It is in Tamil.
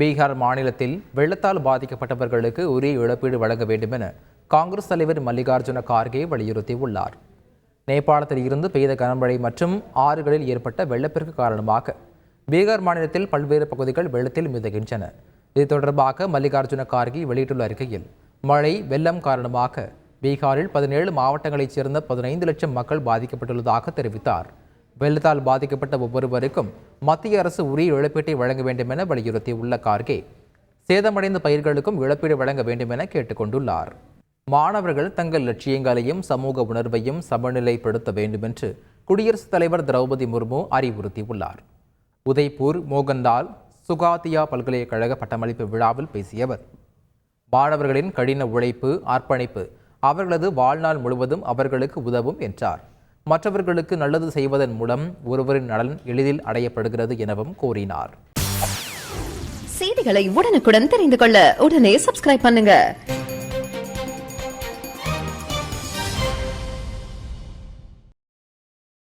பீகார் மாநிலத்தில் வெள்ளத்தால் பாதிக்கப்பட்டவர்களுக்கு உரிய இழப்பீடு வழங்க வேண்டும் என காங்கிரஸ் தலைவர் மல்லிகார்ஜுன கார்கே வலியுறுத்தியுள்ளார். நேபாளத்தில் இருந்து பெய்த கனமழை மற்றும் ஆறுகளில் ஏற்பட்ட வெள்ளப்பெருக்கு காரணமாக பீகார் மாநிலத்தில் பல்வேறு பகுதிகள் வெள்ளத்தில் மிதகின்றன. இது தொடர்பாக மல்லிகார்ஜுன கார்கே வெளியிட்டுள்ள அறிக்கையில் மழை வெள்ளம் காரணமாக பீகாரில் பதினேழு மாவட்டங்களைச் சேர்ந்த பதினைந்து லட்சம் மக்கள் பாதிக்கப்பட்டுள்ளதாக தெரிவித்தார். வெள்ளத்தால் பாதிக்கப்பட்ட ஒவ்வொருவருக்கும் மத்திய அரசு உரிய இழப்பீட்டை வழங்க வேண்டும் என வலியுறுத்தியுள்ள கார்கே. சேதமடைந்த பயிர்களுக்கும் இழப்பீடு வழங்க வேண்டும் என கேட்டுக்கொண்டுள்ளார். மாணவர்கள் தங்கள் லட்சியங்களையும் சமூக உணர்வையும் சமநிலைப்படுத்த வேண்டும் என்று குடியரசுத் தலைவர் திரௌபதி முர்மு அறிவுறுத்தியுள்ளார். உதய்பூர் மோகன்தால் சுகாத்தியா பல்கலைக்கழக பட்டமளிப்பு விழாவில் பேசியவர். மாணவர்களின் கடின உழைப்பு அர்ப்பணிப்பு அவர்களது வாழ்நாள் முழுவதும் அவர்களுக்கு உதவும் என்றார். மற்றவர்களுக்கு நல்லது செய்வதன் மூலம் ஒருவரின் நலன் எளிதில் அடையப்படுகிறது எனவும் கூறினார். செய்திகளை உடனுக்குடன் தெரிந்து கொள்ள உடனே சப்ஸ்கிரைப் பண்ணுங்க.